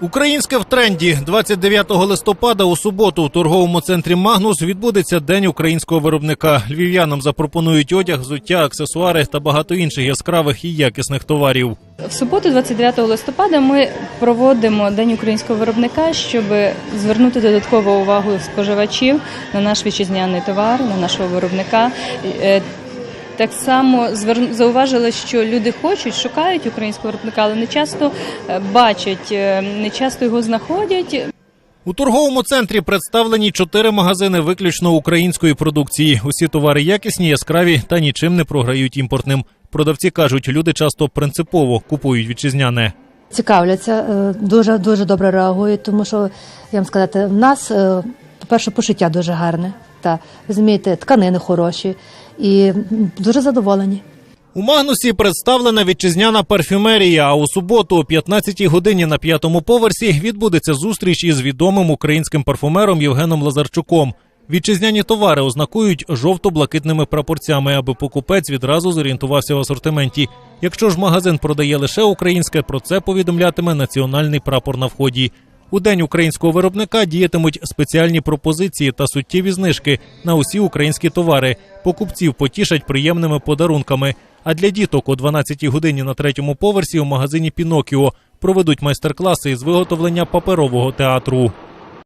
Українське в тренді 29 листопада у суботу у торговому центрі Магнус відбудеться день українського виробника. Львів'янам запропонують одяг, взуття, аксесуари та багато інших яскравих і якісних товарів. В суботу, 29 листопада, ми проводимо День українського виробника, щоб звернути додаткову увагу споживачів на наш вітчизняний товар, на нашого виробника. Так само зауважили, що люди хочуть, шукають українського виробника, але не часто е, бачать, е, не часто його знаходять. У торговому центрі представлені чотири магазини виключно української продукції. Усі товари якісні, яскраві та нічим не програють імпортним. Продавці кажуть, люди часто принципово купують вітчизняне. цікавляться, е, дуже дуже добре реагують, тому що я вам сказати, в нас, е, по-перше, пошиття дуже гарне. Та розумієте, тканини хороші і дуже задоволені. У Магнусі представлена вітчизняна парфюмерія. А у суботу о 15-й годині на п'ятому поверсі відбудеться зустріч із відомим українським парфумером Євгеном Лазарчуком. Вітчизняні товари ознакують жовто-блакитними прапорцями, аби покупець відразу зорієнтувався в асортименті. Якщо ж магазин продає лише українське, про це повідомлятиме національний прапор на вході. У день українського виробника діятимуть спеціальні пропозиції та суттєві знижки на усі українські товари. Покупців потішать приємними подарунками. А для діток о 12 годині на третьому поверсі у магазині Пінокіо проведуть майстер-класи із виготовлення паперового театру.